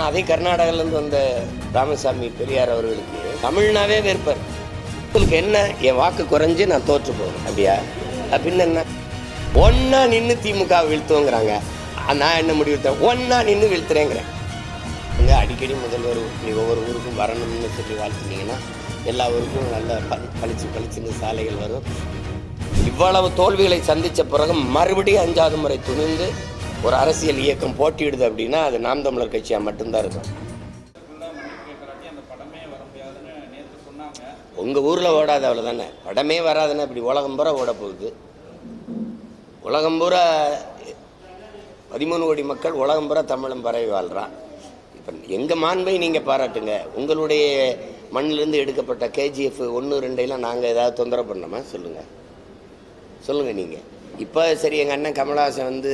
ஆனால் அதே கர்நாடகாவிலேருந்து வந்த ராமசாமி பெரியார் அவர்களுக்கு தமிழ்னாவே வெறுப்பார் உங்களுக்கு என்ன? என் வாக்கு குறைஞ்சு நான் தோற்று போகிறேன் அப்படியா? அப்படின்னு என்ன? ஒன்றா நின்று திமுக வீழ்த்துவோங்கிறாங்க. நான் என்ன முடிவு ஒன்றா நின்று வீழ்த்துறேங்கிறேன். அங்கே அடிக்கடி முதல்வர் நீ ஒவ்வொரு ஊருக்கும் வரணும்னு சொல்லி வாழ்த்துனீங்கன்னா எல்லா ஊருக்கும் நல்ல பளி பளிச்சு பளிச்சுன்னு சாலைகள் வரும். இவ்வளவு தோல்விகளை சந்தித்த பிறகு மறுபடியும் அஞ்சாவது முறை துணிந்து ஒரு அரசியல் இயக்கம் போட்டியிடுது அப்படின்னா அது நாம் தமிழர் கட்சியாக மட்டும்தான் இருக்கும். உங்கள் ஊரில் ஓடாது அவ்வளோதானே படமே வராதுன்னு இப்படி உலகம் பூரா ஓட போகுது. உலகம் பூரா பதிமூணு கோடி மக்கள் உலகம் பூரா தமிழன் பரவி வாழ்கிறான் இப்போ எங்கள் மாண்பை நீங்கள் பாராட்டுங்க. உங்களுடைய மண்ணிலேருந்து எடுக்கப்பட்ட கேஜிஎஃப் ஒன்று ரெண்டையெல்லாம் நாங்கள் ஏதாவது தொந்தரவு பண்ணோமா? சொல்லுங்கள் சொல்லுங்கள் நீங்கள் இப்போ சரி எங்கள் அண்ணன் கமலஹாசன் வந்து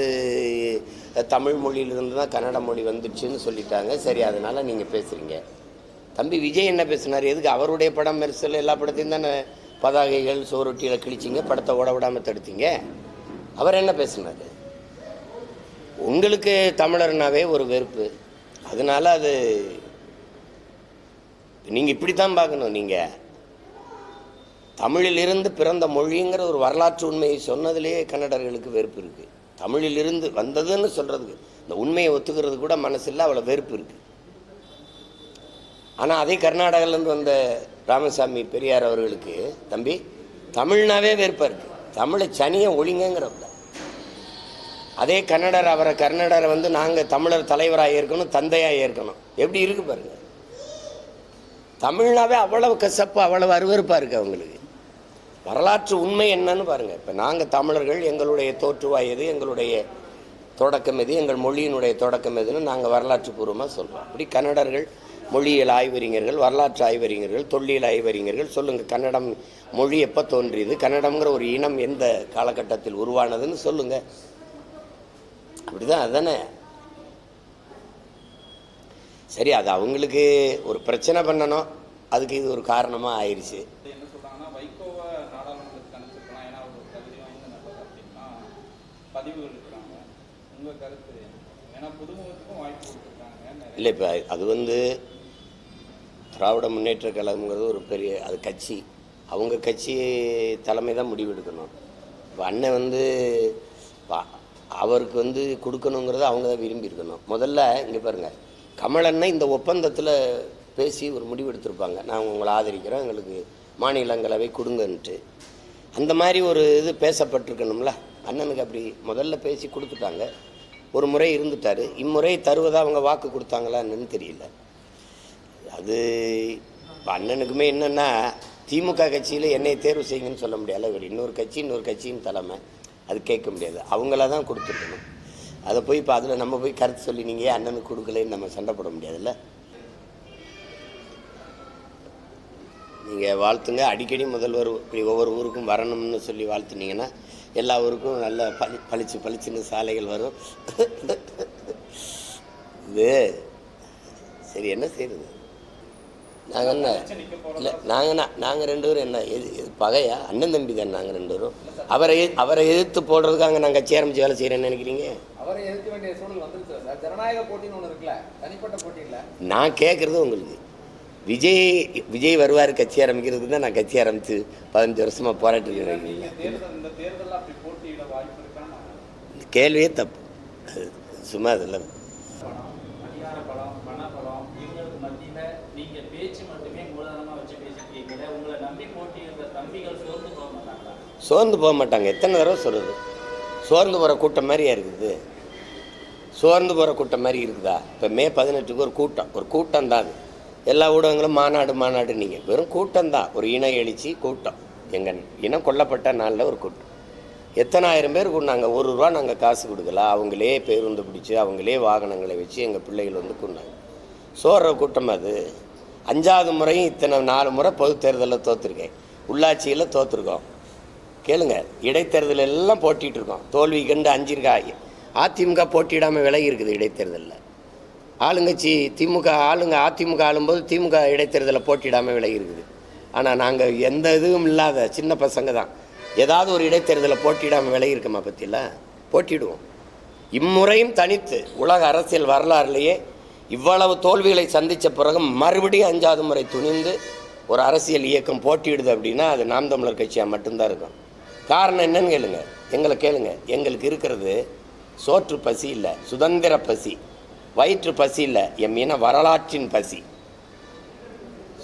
தமிழ் மொழியிலிருந்து தான் கன்னட மொழி வந்துடுச்சுன்னு சொல்லிட்டாங்க. சரி அதனால் நீங்கள் பேசுகிறீங்க தம்பி விஜய் என்ன பேசினார்? எதுக்கு அவருடைய படம் மெரிசல் எல்லா படத்தையும் தானே பதாகைகள் சோரொட்டியில் கிழிச்சிங்க படத்தை ஓட விடாமல் தடுத்தீங்க? அவர் என்ன பேசினார்? உங்களுக்கு தமிழர்னாவே ஒரு வெறுப்பு. அதனால அது நீங்கள் இப்படி தான் பார்க்கணும் நீங்கள் தமிழிலிருந்து பிறந்த மொழிங்கிற ஒரு வரலாற்று உண்மையை சொன்னதிலேயே கன்னடர்களுக்கு வெறுப்பு இருக்குது தமிழிலிருந்து வந்ததுன்னு சொல்கிறதுக்கு இந்த உண்மையை ஒத்துக்கிறது கூட மனசில் அவ்வளோ வெறுப்பு இருக்குது ஆனால் அதே கர்நாடகாவிலேருந்து வந்த ராமசாமி பெரியார் அவர்களுக்கு தம்பி தமிழ்னாவே வெறுப்பாக இருக்குது தமிழை சனியை ஒழிங்கங்கிறப்ப அதே கன்னடர் அவரை கன்னடரை வந்து நாங்கள் தமிழர் தலைவராக ஏற்கணும் தந்தையாக ஏற்கணும். எப்படி இருக்கு பாருங்க. தமிழ்னாவே அவ்வளவு கசப்பு அவ்வளவு அருவருப்பாக இருக்குது அவங்களுக்கு. வரலாற்று உண்மை என்னன்னு பாருங்கள் இப்போ நாங்கள் தமிழர்கள் எங்களுடைய தோற்றுவாய் எது எங்களுடைய தொடக்கம் எது எங்கள் மொழியினுடைய தொடக்கம் எதுன்னு நாங்கள் வரலாற்று பூர்வமாக சொல்கிறோம் அப்படி கன்னடர்கள் மொழியியல் ஆய்வறிஞர்கள் வரலாற்று ஆய்வறிஞர்கள் தொல்லியல் ஆய்வறிஞர்கள் சொல்லுங்கள் கன்னடம் மொழி எப்போ தோன்றியது கன்னடம்ங்கிற ஒரு இனம் எந்த காலகட்டத்தில் உருவானதுன்னு சொல்லுங்கள் அப்படிதான் அதானே? சரி அது அவங்களுக்கு ஒரு பிரச்சனை பண்ணணும். அதுக்கு இது ஒரு காரணமாக ஆயிடுச்சு இல்லை இப்போ அது வந்து திராவிட முன்னேற்ற கழகம்ங்கிறது ஒரு பெரிய அது கட்சி. அவங்க கட்சி தலைமை தான் முடிவெடுக்கணும். இப்போ அண்ணன் வந்து அவருக்கு வந்து கொடுக்கணுங்கிறத அவங்க தான் விரும்பி இருக்கணும். முதல்ல இங்கே பாருங்கள் கமலண்ணன் இந்த ஒப்பந்தத்தில் பேசி ஒரு முடிவு எடுத்திருப்பாங்க. நாங்கள் உங்களை ஆதரிக்கிறோம் எங்களுக்கு மாநிலங்களவை கொடுங்கன்ட்டு. அந்த மாதிரி ஒரு இது பேசப்பட்டிருக்கணும்ல. அண்ணனுக்கு அப்படி முதல்ல பேசி கொடுத்துட்டாங்க. ஒரு முறை இருந்துட்டார். இம்முறை தருவதாக அவங்க வாக்கு கொடுத்தாங்களான்னு தெரியல. அது அண்ணனுக்குமே என்னென்னா திமுக கட்சியில் என்னை தேர்வு செய்யுங்கன்னு சொல்ல முடியாது இவர் இன்னொரு கட்சி இன்னொரு கட்சியின் தலைமை. அது கேட்க முடியாது. அவங்கள தான் கொடுத்துருக்கணும். அதை போய் இப்போ அதில் நம்ம போய் கருத்து சொல்லி நீங்கள் அண்ணனுக்கு கொடுக்கலன்னு நம்ம சண்டை போட முடியாதுல்ல? நீங்கள் வாழ்த்துங்க. அடிக்கடி முதல்வர் இப்படி ஒவ்வொரு ஊருக்கும் வரணும்னு சொல்லி வாழ்த்துனீங்கன்னா எல்லா ஊருக்கும் நல்ல பளி பளிச்சு பளிச்சுன்னு சாலைகள் வரும். இது சரி என்ன செய்யுது நாங்கள் என்ன இல்லை நாங்கள் நாங்கள் ரெண்டு பேரும் என்ன எது எது பகையா? அண்ணன் தம்பி தான் நாங்கள் ரெண்டு பேரும். அவரை அவரை எதிர்த்து போடுறதுக்காக நாங்கள் கட்சி ஆரம்பிச்சு வேலை செய்கிறேன்னு நினைக்கிறீங்க? அவரை எதிர்க்க வேண்டிய சூழல் வந்துருச்சு சார். ஜனநாயக போட்டின்னு ஒன்று இருக்குல்ல தனிப்பட்ட போட்டி இல்லை. நான் கேட்குறது உங்களுக்கு. விஜய் விஜய் வருவார் கட்சி ஆரம்பிக்கிறதுக்கு தான் நான் கட்சி ஆரம்பித்து பதினஞ்சு வருஷமாக போராட்டி இருக்கிறேன் நீங்க தேர்தல் இந்த தேர்தலில் அப்படி போட்டியிட வாய்ப்பு இருக்கான்னு இந்த கேள்வியே தப்பு. அது சும்மா அதெல்லாம். சோர்ந்து போக மாட்டாங்க. எத்தனை தடவை சொல்கிறது சோர்ந்து போகிற கூட்டம் மாதிரியா இருக்குது? சோர்ந்து போகிற கூட்டம் மாதிரி இருக்குதா? இப்போ மே பதினெட்டுக்கு ஒரு கூட்டம். ஒரு கூட்டம் தான் அது. எல்லா ஊடகங்களும் மாநாடு மாநாடு நீங்கள் வெறும் கூட்டம் தான் ஒரு இன எழுச்சி கூட்டம். எங்கள் இனம் கொல்லப்பட்ட நாளில் ஒரு கூட்டம். எத்தனாயிரம் பேர் நாங்கள் ஒரு ரூபா நாங்கள் காசு கொடுக்கல. அவங்களே பேருந்து பிடிச்சி அவங்களே வாகனங்களை வச்சு எங்கள் பிள்ளைகள் வந்து கொண்டாங்க சோற கூட்டம் அது. அஞ்சாவது முறையும் இத்தனை நாலு முறை பொது தேர்தலில் தோற்றுருக்கேன் உள்ளாட்சியில் தோற்றுருக்கோம் கேளுங்க இடைத்தேர்தல் எல்லாம் போட்டிகிட்டு இருக்கோம். தோல்வி கண்டு அஞ்சிருக்கா அதிமுக போட்டியிடாமல் விலகி இருக்குது இடைத்தேர்தலில். ஆளுங்கட்சி திமுக ஆளுங்க அதிமுக ஆளும்போது திமுக இடைத்தேர்தலில் போட்டியிடாமல் விலகி இருக்குது. ஆனால் நாங்கள் எந்த இதுவும் இல்லாத சின்ன பசங்க தான். ஏதாவது ஒரு இடைத்தேர்தலில் போட்டியிடாமல் விலகி பற்றியில் போட்டிடுவோம் இம்முறையும் தனித்து உலக அரசியல் வரலாறுலேயே இவ்வளவு தோல்விகளை சந்தித்த பிறகு மறுபடியும் அஞ்சாவது முறை துணிந்து ஒரு அரசியல் இயக்கம் போட்டியிடுது அப்படின்னா அது நாம் தமிழர் கட்சியாக மட்டும்தான் இருக்கும். காரணம் என்னன்னு கேளுங்க. எங்களை கேளுங்க. எங்களுக்கு இருக்கிறது சோற்று பசி இல்லை. சுதந்திர பசி. வயிற்று பசி இல்லை. எம் இன வரலாற்றின் பசி.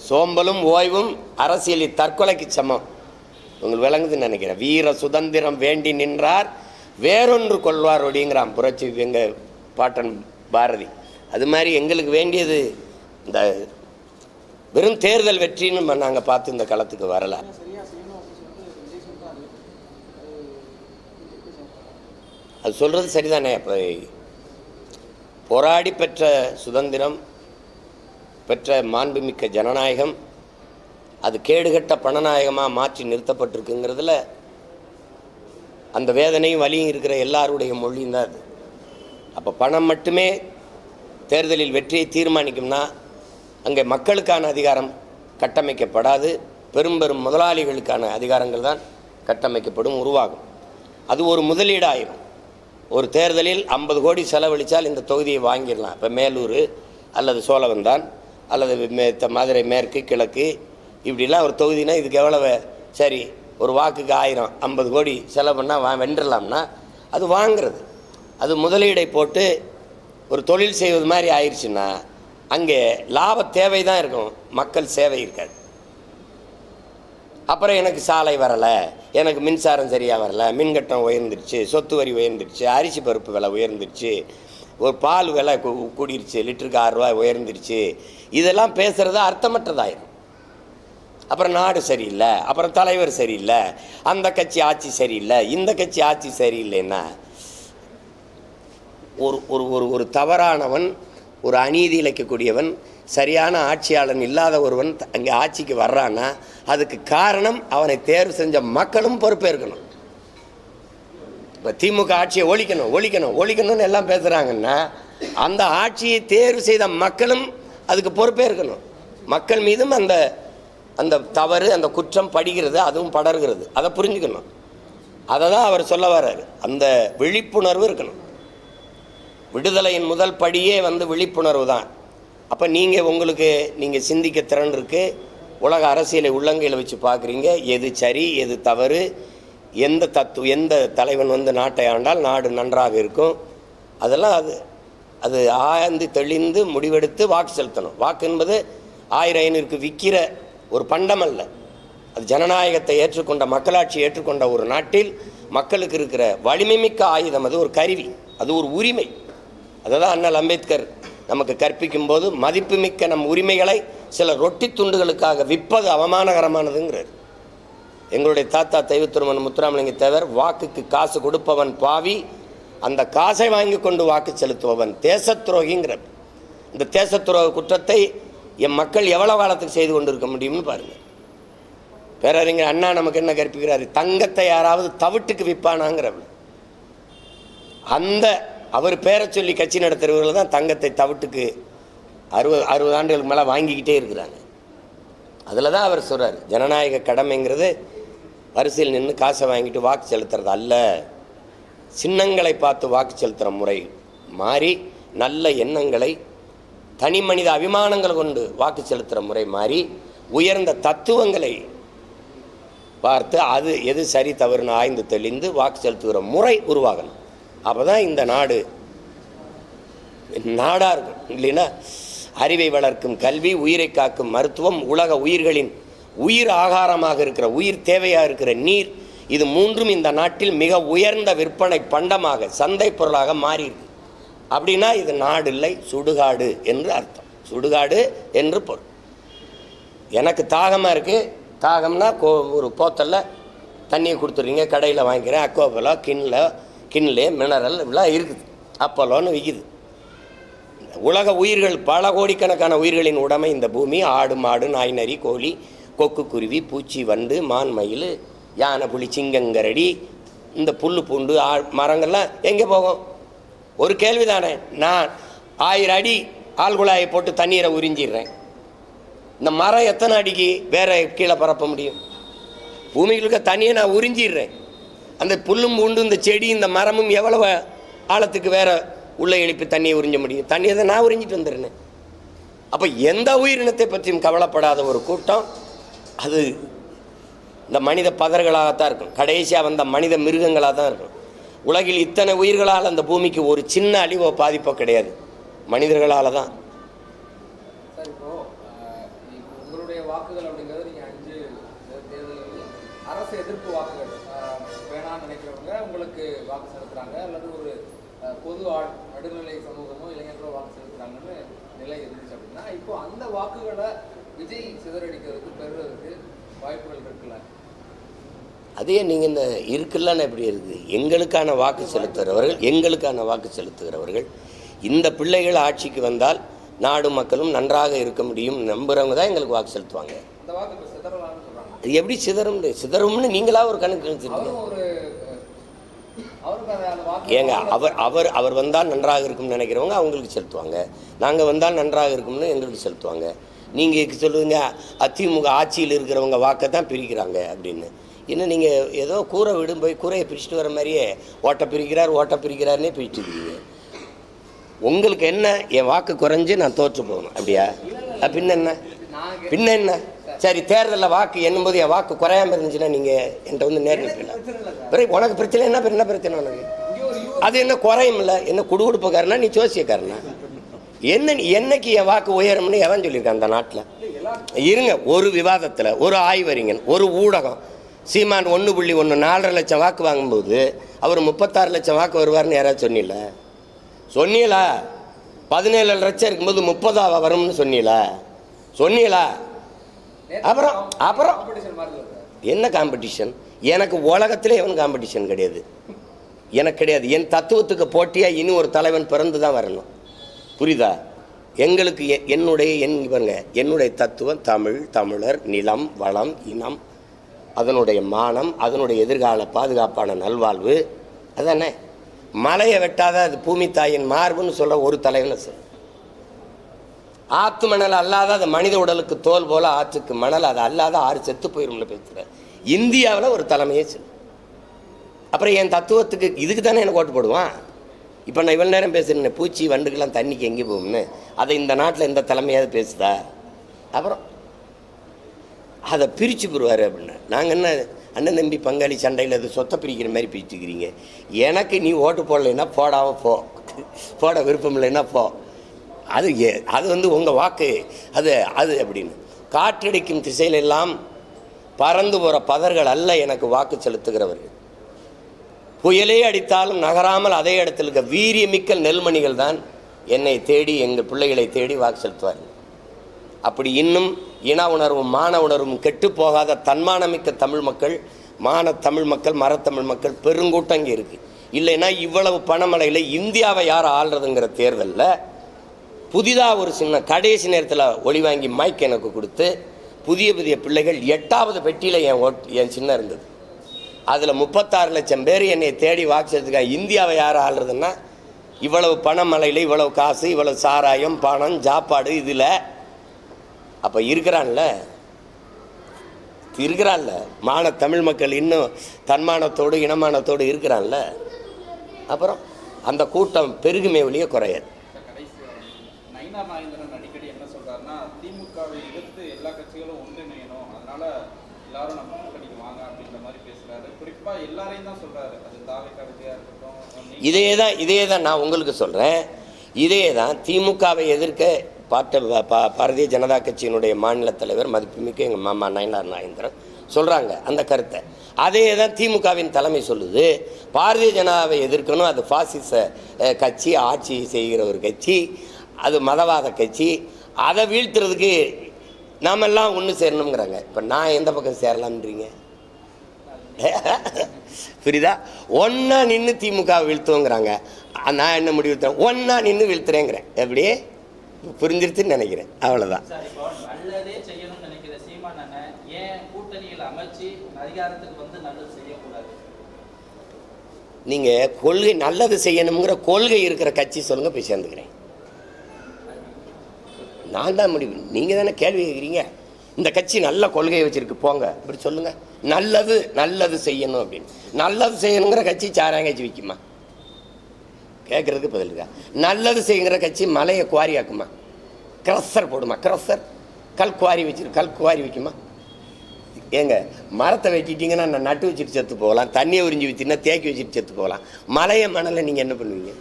சோம்பலும் ஓய்வும் அரசியலில் தற்கொலைக்கு சமம். உங்களுக்கு விளங்குதுன்னு நினைக்கிறேன். வீர சுதந்திரம் வேண்டி நின்றார் வேறொன்று கொள்வார் அப்படிங்கிறான் புரட்சி எங்கள் பாட்டன் பாரதி. அது மாதிரி எங்களுக்கு வேண்டியது இந்த வெறும் தேர்தல் வெற்றின்னு நாங்கள் பார்த்து இந்த களத்துக்கு வரல. அது சொல்கிறது சரிதானே? இப்போ போராடி பெற்ற சுதந்திரம் பெற்ற மாண்புமிக்க ஜனநாயகம் அது கேடுகட்ட பணநாயகமாக மாற்றி நிறுத்தப்பட்டிருக்குங்கிறதுல அந்த வேதனையும் வலியும் இருக்கிற எல்லாருடைய மொழியும் தான் அது. அப்போ பணம் மட்டுமே தேர்தலில் வெற்றியை தீர்மானிக்கும்னா அங்கே மக்களுக்கான அதிகாரம் கட்டமைக்கப்படாது பெரும் பெரும் முதலாளிகளுக்கான அதிகாரங்கள் தான் கட்டமைக்கப்படும் உருவாகும். அது ஒரு முதலீடாயிரும். ஒரு தேர்தலில் ஐம்பது கோடி செலவழித்தால் இந்த தொகுதியை வாங்கிடலாம். இப்போ மேலூர் அல்லது சோழவந்தான் அல்லது மே த- மதுரை மேற்கு கிழக்கு இப்படிலாம் ஒரு தொகுதினா இதுக்கு எவ்வளவு? சரி ஒரு வாக்குக்கு ஆயிரம் ஐம்பது கோடி செலவு பண்ணால் வா வென்றலாம்னா அது வாங்கிறது. அது முதலீடை போட்டு ஒரு தொழில் செய்வது மாதிரி ஆயிடுச்சுன்னா அங்கே லாப தேவை தான் இருக்கும். மக்கள் சேவை இருக்காது. அப்புறம் எனக்கு சாலை வரலை எனக்கு மின்சாரம் சரியாக வரல மின்கட்டம் உயர்ந்துருச்சு சொத்து வரி உயர்ந்துருச்சு அரிசி பருப்பு விலை உயர்ந்துருச்சு ஒரு பால் விலை கூடிருச்சு லிட்டருக்கு ஆறு ரூபாய் உயர்ந்துருச்சு. இதெல்லாம் பேசுகிறது அர்த்தமற்றதாயிரும். அப்புறம் நாடு சரியில்லை அப்புறம் தலைவர் சரியில்லை அந்த கட்சி ஆட்சி சரியில்லை இந்த கட்சி ஆட்சி சரியில்லைன்னா ஒரு ஒரு ஒரு ஒரு தவறானவன் ஒரு அநீதி இழைக்கக்கூடியவன் சரியான ஆட்சியாளன் இல்லாத ஒருவன் அங்கே ஆட்சிக்கு வர்றான்னா அதுக்கு காரணம் அவனை தேர்வு செஞ்ச மக்களும் பொறுப்பேற்கணும். இப்போ திமுக ஆட்சியை ஒழிக்கணும் ஒழிக்கணும் ஒழிக்கணும்னு எல்லாம் பேசுகிறாங்கன்னா அந்த ஆட்சியை தேர்வு செய்த மக்களும் அதுக்கு பொறுப்பேற்கணும். மக்கள் மீதும் அந்த அந்த தவறு அந்த குற்றம் படுகிறது அதுவும் படர்கிறது. அதை புரிஞ்சுக்கணும். அதை தான் அவர் சொல்ல வர்றாரு. அந்த விழிப்புணர்வு இருக்கணும். விடுதலையின் முதல் படியே வந்து விழிப்புணர்வு தான். அப்போ நீங்கள் உங்களுக்கு நீங்கள் சிந்திக்க திறன் இருக்குது உலக அரசியலை உள்ளங்கையில் வச்சு பார்க்குறீங்க. எது சரி எது தவறு எந்த தத்து எந்த தலைவன் வந்து நாட்டை ஆண்டால் நாடு நன்றாக இருக்கும். அதெல்லாம் அது அது ஆய்ந்து தெளிந்து முடிவெடுத்து வாக்கு செலுத்தணும். வாக்கு என்பது ஆயிரம் ஐநூறுக்கு விற்கிற ஒரு பண்டம் அல்ல அது ஜனநாயகத்தை ஏற்றுக்கொண்ட மக்களாட்சி ஏற்றுக்கொண்ட ஒரு நாட்டில் மக்களுக்கு இருக்கிற வலிமைமிக்க ஆயுதம் அது ஒரு கருவி அது ஒரு உரிமை. அதை தான் அண்ணல் அம்பேத்கர் நமக்கு கற்பிக்கும் போது மதிப்புமிக்க நம் உரிமைகளை சில ரொட்டி துண்டுகளுக்காக விற்பது அவமானகரமானதுங்கிறார். எங்களுடைய தாத்தா தெய்வத்திருமன் முத்துராமலிங்க தேவர் வாக்குக்கு காசு கொடுப்பவன் பாவி அந்த காசை வாங்கி கொண்டு வாக்கு செலுத்துபவன் தேசத்துரோகிங்கிறார் இந்த தேசத்துரோக குற்றத்தை என் மக்கள் எவ்வளவு காலத்துக்கு செய்து கொண்டிருக்க முடியும்னு பாருங்கள் பேரறிஞர் அண்ணா நமக்கு என்ன கற்பிக்கிறாரு? தங்கத்தை யாராவது தவிட்டுக்கு விற்பானாங்கிறவர். அந்த அவர் பேரை சொல்லி கட்சி நடத்துகிறவர்கள் தான் தங்கத்தை தவிட்டுக்கு அறுபது அறுபது ஆண்டுகளுக்கு மேலே வாங்கிக்கிட்டே இருக்கிறாங்க. அதில் தான் அவர் சொல்கிறார் ஜனநாயக கடமைங்கிறது வரிசையில் நின்று காசை வாங்கிட்டு வாக்கு செலுத்துறது அல்ல. சின்னங்களை பார்த்து வாக்கு செலுத்துகிற முறை மாறி நல்ல எண்ணங்களை தனி மனித அபிமானங்கள் கொண்டு வாக்கு செலுத்துகிற முறை மாறி உயர்ந்த தத்துவங்களை பார்த்து அது எது சரி தவறுன்னு ஆய்ந்து தெளிந்து வாக்கு செலுத்துகிற முறை உருவாகணும். அப்போ தான் இந்த நாடு நாடாக இருக்கும். இல்லைன்னா அறிவை வளர்க்கும் கல்வி உயிரை காக்கும் மருத்துவம் உலக உயிர்களின் உயிர் ஆகாரமாக இருக்கிற உயிர் தேவையாக இருக்கிற நீர் இது மூன்றும் இந்த நாட்டில் மிக உயர்ந்த விற்பனை பண்டமாக சந்தை பொருளாக மாறியிருக்கு. அப்படின்னா இது நாடு இல்லை சுடுகாடு என்று அர்த்தம். சுடுகாடு என்று பொருள். எனக்கு தாகமாக இருக்குது தாகம்னா கோ ஒரு போத்தலில் தண்ணியை கொடுத்துட்றீங்க கடையில் வாங்கிக்கிறேன் அக்கோபலோ கிண்ணில் கிண்ணிலே மினரல் இப்படிலாம் இருக்குது. அப்போலோன்னு விற்கிது உலக உயிர்கள் பல கோடிக்கணக்கான உயிர்களின் உடமை இந்த பூமி. ஆடு மாடு நாய் நரி கோழி கொக்கு குருவி பூச்சி வண்டு மான் மயில் யானை புலி சிங்கங்கரடி இந்த புல் பூண்டு ஆ மரங்கள்லாம் எங்கே போகும்? ஒரு கேள்வி தானே நான் ஆயிரம் அடி ஆழ்குழாயை போட்டு தண்ணீரை உறிஞ்சிடுறேன். இந்த மரம் எத்தனை அடிக்கு வேற கீழே பரப்ப முடியும்? பூமிகளுக்கு தண்ணியை நான் உறிஞ்சிடுறேன். அந்த புல்லும் பூண்டு இந்த செடி இந்த மரமும் எவ்வளவு ஆழத்துக்கு வேற உள்ளே எழுப்பி தண்ணியை உறிஞ்ச முடியும்? தண்ணியை தான் நான் உறிஞ்சிட்டு வந்துடுறேன். அப்போ எந்த உயிரினத்தை பற்றியும் கவலைப்படாத ஒரு கூட்டம். அது இந்த மனித பதர்களாகத்தான் இருக்கும். கடைசியாக வந்த மனித மிருகங்களாக தான் இருக்கும். உலகில் இத்தனை உயிர்களால் அந்த பூமிக்கு ஒரு சின்ன அழிவோ பாதிப்போ கிடையாது. மனிதர்களால் தான் பொது நடுநிலை சமூகமோ இளைஞர்களோ வாக்கு செலுத்துறாங்கன்னு நிலை இருந்துச்சு அப்படின்னா இப்போ அந்த வாக்குகளை விஜய் சிதறடிக்கிறதுக்கு பெறுறதுக்கு வாய்ப்புகள் இருக்குல்ல? அதே நீங்கள் இந்த இருக்குல்லன்னு எப்படி இருக்குது? எங்களுக்கான வாக்கு செலுத்துகிறவர்கள் எங்களுக்கான வாக்கு செலுத்துகிறவர்கள் இந்த பிள்ளைகள் ஆட்சிக்கு வந்தால் நாடு மக்களும் நன்றாக இருக்க முடியும் நம்புறவங்க தான் எங்களுக்கு வாக்கு செலுத்துவாங்க. அது எப்படி சிதறும் சிதறும்னு நீங்களா ஒரு கணக்கு வச்சுருக்கீங்க அவரும் ஒரு அஹ், அவருக்கு அந்த- அந்த வாக்கு ஏங்க அவர் அவர் அவர் வந்தால் நன்றாக இருக்கும்னு நினைக்கிறவங்க அவங்களுக்கு செலுத்துவாங்க. நாங்கள் வந்தால் நன்றாக இருக்கும்னு எங்களுக்கு செலுத்துவாங்க. நீங்கள் சொல்லுவீங்க அதிமுக ஆட்சியில் இருக்கிறவங்க வாக்கை தான் பிரிக்கிறாங்க அப்படின்னு. இன்னும் நீங்கள் ஏதோ கூரை விடும் போய் கூரையை பிரிச்சுட்டு வர மாதிரியே ஓட்டை பிரிக்கிறார் ஓட்டை பிரிக்கிறாருன்னே பிரிச்சுருக்கீங்க உங்களுக்கு என்ன? என் வாக்கு குறைஞ்சு நான் தோற்று போகணும். அப்படியா? பின்ன என்ன? பின்ன என்ன? சரி. தேர்தலில் வாக்கு எண்ணும்போது என் வாக்கு குறையாம இருந்துச்சுன்னா நீங்கள் என்கிட்ட வந்து நேரில் பிறகு உனக்கு பிரச்சனை என்ன என்ன பிரச்சனை உனக்கு? அது என்ன குறையும் இல்லை என்ன குடுகுடுப்புக்காரனா நீ ஜோசியக்காரனா? என்ன என்னைக்கு என் வாக்கு உயரும்னு எவன் சொல்லியிருக்கான் அந்த நாட்டில்? இருங்க ஒரு விவாதத்தில் ஒரு ஆய்வறிஞன் ஒரு ஊடகம். சீமான் ஒன்று புள்ளி ஒன்று நாலரை லட்சம் வாக்கு வாங்கும்போது அவர் முப்பத்தாறு லட்சம் வாக்கு வருவார்னு யாராவது சொன்னீல? சொன்னீங்களா பதினேழு லட்சம் இருக்கும்போது முப்பதாவா வரும்னு சொன்னீங்களா சொன்னீங்களா அப்புறம் அப்புறம்? என்ன காம்படிஷன் எனக்கு உலகத்திலே எவன் காம்படிஷன் கிடையாது? எனக்கு கிடையாது. என் தத்துவத்துக்கு போட்டியாக இனி ஒரு தலைவன் பிறந்து தான் வரணும். புரியுதா? எங்களுக்கு என்னுடைய என் இவங்க என்னுடைய தத்துவம் தமிழ் தமிழர் நிலம் வளம் இனம் அதனுடைய மானம் அதனுடைய எதிர்கால பாதுகாப்பான நல்வாழ்வு அதானே? மலையை வெட்டாத அது பூமி தாயின் மார்புன்னு சொல்ல ஒரு தலைவனை சொல் ஆத்து மணல் அல்லாத அது மனித உடலுக்கு தோல் போல ஆற்றுக்கு மணல் அது அல்லாத ஆறு செத்து போயிரும்னு பேசுகிற இந்தியாவில் ஒரு தலைமையே சொல்லு. அப்புறம் என் தத்துவத்துக்கு இதுக்கு தானே எனக்கு ஓட்டு போடுவான்? இப்போ நான் இவ்வளோ நேரம் பேசுகிறேன் பூச்சி வண்டுக்கெல்லாம் தண்ணிக்கு எங்கே போகும்னு. அதை இந்த நாட்டில் இந்த தலைமையாவது பேசுதா? அப்புறம் அதை பிரித்து போடுவார் அப்படின்னு. நாங்கள் என்ன அண்ணன் தம்பி பங்காளி சண்டையில் அது சொத்தை பிரிக்கிற மாதிரி பிரிச்சுக்கிறீங்க. எனக்கு நீ ஓட்டு போடலைன்னா போடாமல் போ. போட விருப்பம் இல்லைன்னா போ. அது ஏ- அது வந்து உங்கள் வாக்கு. அது அது அப்படின்னு. காற்றடிக்கும் திசையிலெல்லாம் பறந்து போகிற பதர்கள் அல்ல எனக்கு வாக்கு செலுத்துகிறவர்கள். புயலே அடித்தாலும் நகராமல் அதே இடத்தில் இருக்க வீரியமிக்க நெல்மணிகள் தான் என்னை தேடி எங்கள் பிள்ளைகளை தேடி வாக்கு செலுத்துவார்கள். அப்படி இன்னும் இன உணர்வும் மான உணர்வும் கெட்டு போகாத தன்மானமிக்க தமிழ் மக்கள் மான தமிழ் மக்கள் மரத்தமிழ் மக்கள் பெருங்கூட்டம் இங்கே இருக்குது இல்லைன்னா இவ்வளவு பணமலையில் இந்தியாவை யார் ஆள்றதுங்கிற தேர்தலில் புதிதாக ஒரு சின்ன கடைசி நேரத்தில் ஒளி வாங்கி மைக் எனக்கு கொடுத்து புதிய புதிய பிள்ளைகள் எட்டாவது பெட்டியில் என் ஓட் என் சின்ன இருந்தது. அதில் முப்பத்தாறு லட்சம் பேர் என்னை தேடி வாக்குறதுக்காக இந்தியாவை யார் ஆள்றதுன்னா இவ்வளவு பணமலையில் இவ்வளவு காசு இவ்வளவு சாராயம் பணம் சாப்பாடு இதில். அப்போ இருக்கிறான்ல? இருக்கிறான்ல. மான தமிழ் மக்கள் இன்னும் தன்மானத்தோடு இனமானத்தோடு இருக்கிறான்ல? அப்புறம் அந்த கூட்டம் பெருகுமே ஒழிய குறையாது. நயினா நாகேந்திரன் அடிக்கடி என்ன சொல்றாருன்னா திமுகவை எதிர்த்து எல்லா கட்சிகளும் ஒன்றிணையணும். அதனால எல்லாரும் நம்ம கூட்டணிக்கு வாங்க அப்படின்ற மாதிரி பேசுறாரு. குறிப்பா எல்லாரையும் தான் சொல்றாரு. அது தாவை கருதியா இருக்கட்டும் இதே தான் இதே தான் நான் உங்களுக்கு சொல்றேன். இதே தான் திமுகவை எதிர்க்க பாட்ட பா- பாரதிய ஜனதா கட்சியினுடைய மாநில தலைவர் மதிப்புமிக்க எங்கள் மாமா நயனார் நாகேந்திரன் சொல்கிறாங்க அந்த கருத்தை. அதே தான் திமுகவின் தலைமை சொல்லுது பாரதிய ஜனதாவை எதிர்க்கணும். அது பாசிச கட்சி ஆட்சி செய்கிற ஒரு கட்சி. அது மதவாத கட்சி. அதை வீழ்த்துறதுக்கு நாமெல்லாம் ஒன்று சேரணுங்கிறாங்க இப்போ நான் எந்த பக்கம் சேரலாம்ன்றீங்க? புரியுதா? ஒன்றா நின்று திமுக வீழ்த்துவோங்கிறாங்க. நான் என்ன முடிவு ஒன்றா நின்று வீழ்த்துறேங்கிறேன். எப்படி? புரிஞ்சிருச்சுன்னு நினைக்கிறேன். அவ்வளோதான் நீங்கள் கொள்கை நல்லது செய்யணுங்கிற கொள்கை இருக்கிற கட்சி சொல்லுங்கள் போய் சேர்ந்துக்கிறேன். நான் தான் முடிவு. நீங்கள் தானே கேள்வி கேட்குறீங்க இந்த கட்சி நல்ல கொள்கையை வச்சுருக்கு போங்க. இப்படி சொல்லுங்கள் நல்லது நல்லது செய்யணும் அப்படின்னு. நல்லது செய்யணுங்கிற கட்சி சாராயம் கட்சி விற்குமா கேட்குறதுக்கு பதில் இருக்கா? நல்லது செய்யுங்கிற கட்சி மலையை குவாரி ஆக்குமா? க்ரஷர் போடுமா? க்ரஷர் கல் குவாரி வச்சிரு கல் குவாரி வைக்குமா? ஏங்க மரத்தை வெட்டிட்டீங்கன்னா நான் நட்டு வச்சுட்டு செத்து போகலாம் தண்ணியை உறிஞ்சி வச்சுன்னா தேக்கி வச்சுட்டு செத்து போகலாம். மலையை மணலை நீங்கள் என்ன பண்ணுவீங்க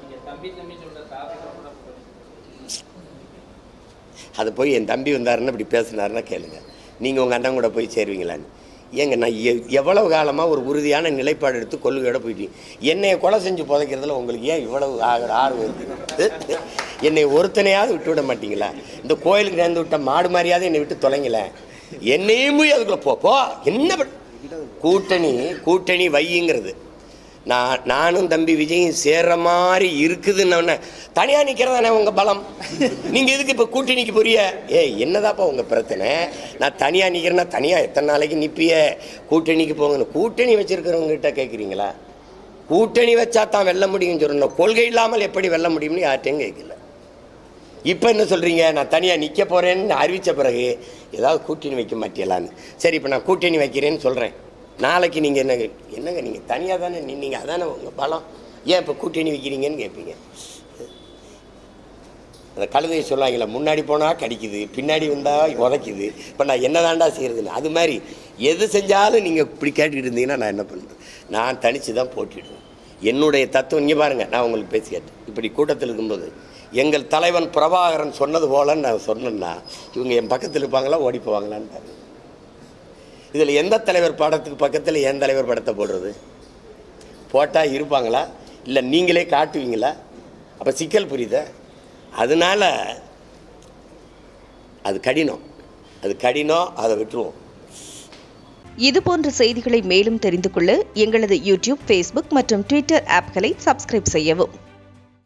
நீங்க தம்பி தம்பி சொல்ற டாபிக் கூட அது போய் என் தம்பி வந்தாருன்னு இப்படி பேசினாருன்னா கேளுங்க. நீங்கள் உங்கள் அண்ணன் கூட போய் சேருவீங்களான்னு. ஏங்க நான் எ எவ்வளவு காலமாக ஒரு உறுதியான நிலைப்பாடு எடுத்து கொள்கையோட போயிட்டீங்க. என்னையை கொலை செஞ்சு புதைக்கிறதுல உங்களுக்கு ஏன் இவ்வளவு ஆகிற ஆர்வம் இருக்குது என்னை ஒருத்தனையாவது விட்டு விட மாட்டீங்களா? இந்த கோயிலுக்கு நேர்ந்து விட்ட மாடு மாதிரியாவது என்னை விட்டு தொலைங்களேன் என்னையும் போய் அதுக்குள்ளே போ போ. என்ன கூட்டணி கூட்டணி வையுங்கிறது. நான் நானும் தம்பி விஜயும் சேர்ற மாதிரி இருக்குதுன்னு தனியாக நிற்கிறதானே உங்கள் பலம்? நீங்கள் எதுக்கு இப்போ கூட்டணிக்கு புரிய ஏய் என்னதாப்பா உங்கள் பிரச்சனை? நான் தனியாக நிற்கிறேன்னா தனியாக எத்தனை நாளைக்கு நிற்பிய கூட்டணிக்கு போங்கன்னு கூட்டணி வச்சுருக்கிறவங்ககிட்ட கேட்குறீங்களா கூட்டணி வச்சா தான் வெல்ல முடியும்னு சொல்லணும். கொள்கை இல்லாமல் எப்படி வெல்ல முடியும்னு யார்ட்டையும் கேட்கல இப்போ என்ன சொல்கிறீங்க நான் தனியாக நிற்க போகிறேன்னு அறிவித்த பிறகு ஏதாவது கூட்டணி வைக்க மாட்டேலான்னு சரி இப்போ நான் கூட்டணி வைக்கிறேன்னு சொல்கிறேன் நாளைக்கு நீங்கள் என்ன என்னங்க நீங்கள் தனியாக தானே நின்னீங்க? அதானே உங்கள் பலம். ஏன் இப்போ கூட்டணி வைக்கிறீங்கன்னு கேட்பீங்க அந்த கழுதையை சொல்லுவாங்களே முன்னாடி போனால் கடிக்குது பின்னாடி வந்தால் உதைக்குது. இப்போ நான் என்ன தாண்டா செய்கிறதுன்னு அது மாதிரி எது செஞ்சாலும் நீங்கள் இப்படி கேட்டுக்கிட்டு இருந்தீங்கன்னா நான் என்ன பண்ணுவேன் நான் தனித்து தான் போட்டிடுவேன். என்னுடைய தத்துவம் இங்கே பாருங்கள் நான் உங்களுக்கு பேசி கேட்டேன் இப்படி கூட்டத்தில் இருக்கும்போது எங்கள் தலைவன் பிரபாகரன் சொன்னது போலன்னு நான் சொன்னேன்னா இவங்க என் பக்கத்தில் இருப்பாங்களா ஓடி போவாங்களான்னு பாருங்க. இதில் எந்த தலைவர் படத்துக்கு பக்கத்தில் என் தலைவர் படத்தை போடுறது? போட்டால் இருப்பாங்களா? இல்லை நீங்களே காட்டுவீங்களா? அப்போ சிக்கல் புரியுதா? அதனால அது கடினம். அது கடினம் அதை விட்டுருவோம். இது போன்ற செய்திகளை மேலும் தெரிந்து கொள்ள எங்களது யூடியூப் ஃபேஸ்புக் மற்றும் ட்விட்டர் ஆப்களை சப்ஸ்கிரைப் செய்யவும்.